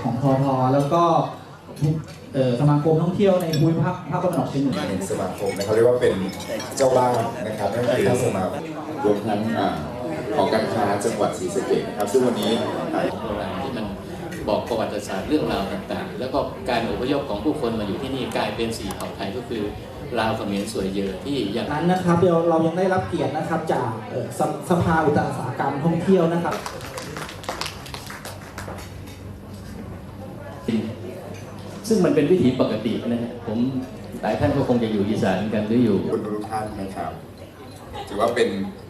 เอ่อทแล้วก็สมาคมท่องเที่ยวในภูมิภาคภาคตะวันออกเฉียงเหนือในสมาคมนะครับเรียกว่าเป็นเจ้าบ้านนะครับนั่นคือสมาคมรวมทั้งของการค้าจังหวัดศรีสะเกษนะครับ ซึ่งวันนี้โบราณที่มันบอกประวัติศาสตร์เรื่องราวต่างๆ แล้วก็การอพยพของผู้คนมาอยู่ที่นี่กลายเป็นสีเผ่าไทยก็คือลาวเขมรสวยเยอะที่ยังนั้นนะครับเดี๋ยวเรายังได้รับเกียรตินะครับจากสภาอุตสาหกรรมท่องเที่ยวนะครับ ซึ่งมันเป็นวิถีปกตินะฮะผมหลายท่านก็คงจะอยู่อีสานกันหรืออยู่คุณทุกท่านนะครับ ถือว่าเป็น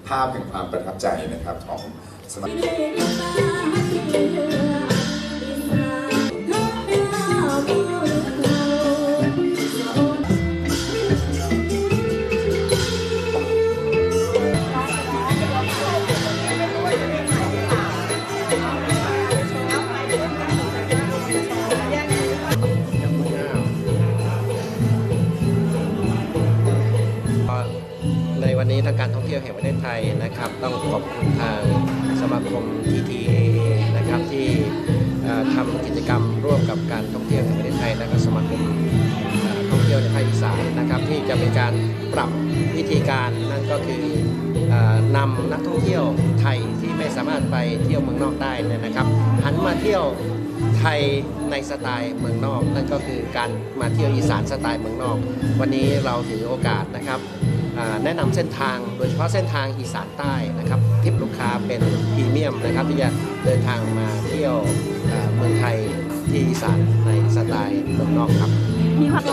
ภาพแห่งความประทับใจนะครับของสมา นี้ทางการท่องเที่ยวแห่งประเทศไทยนะครับ ต้องขอบคุณทางสมาคม TTA นะครับที่ทำกิจกรรมร่วมกับการท่องเที่ยวแห่งประเทศไทย และก็สมาคมท่องเที่ยวในภาคอีสานนะครับ ที่จะเป็นการปรับวิธีการนั่นก็คือนำนักท่องเที่ยวไทยที่ไม่สามารถไปเที่ยวเมืองนอกได้นะครับหันมาเที่ยวไทยในสไตล์เมืองนอก นั่นก็คือการมาเที่ยวอีสานสไตล์เมืองนอก วันนี้เราถือโอกาสนะครับ แนะนำเส้นทางโดยเฉพาะเส้นทางอีสานใต้นะครับทิปลูกค้าเป็นพรีเมียมนะครับที่จะเดินทางมาเที่ยวเมืองไทยที่อีสานในสไตล์เมืองนอกครับ มีความ